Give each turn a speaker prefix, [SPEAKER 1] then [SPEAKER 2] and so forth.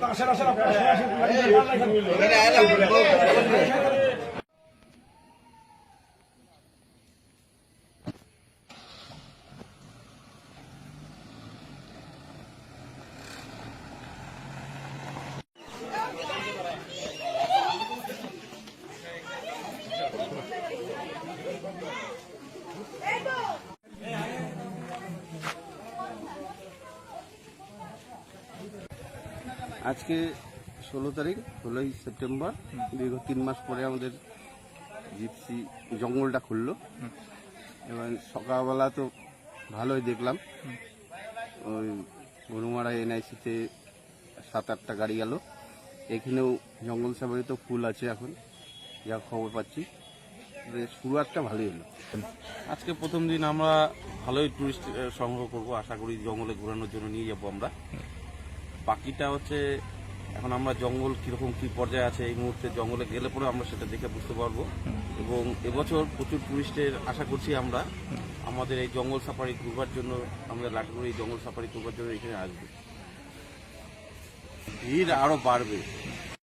[SPEAKER 1] তাছাড়া ছাড়া আজকে ষোলো তারিখ, ষোলোই সেপ্টেম্বর, দীর্ঘ তিন মাস পরে আমাদের জিপসি জঙ্গলটা খুললো। এবার সকালবেলা তো ভালোই দেখলাম। ওই গরুমারা এনআইসিতে সাত আটটা গাড়ি গেল। এখানেও জঙ্গল সাফারি তো ফুল আছে এখন, যা খবর পাচ্ছি। শুরু একটা ভালোই হলো।
[SPEAKER 2] আজকে প্রথম দিন আমরা ভালোই টুরিস্ট সংগ্রহ করব। আশা করি জঙ্গলে ঘোরানোর জন্য নিয়ে যাব আমরা। বাকিটা হচ্ছে এখন আমরা জঙ্গল কীরকম কি পর্যায়ে আছে এই মুহূর্তে জঙ্গলে গেলে পরে আমরা সেটা দেখে বুঝতে পারব। এবং এবছর প্রচুর টুরিস্টের আশা করছি আমরা, আমাদের এই জঙ্গল সাফারি ঘুরবার জন্য, আমরা লাটগুড়ি জঙ্গল সাফারি ঘুরবার জন্য এখানে আসবে। ভিড় আরও বাড়বে।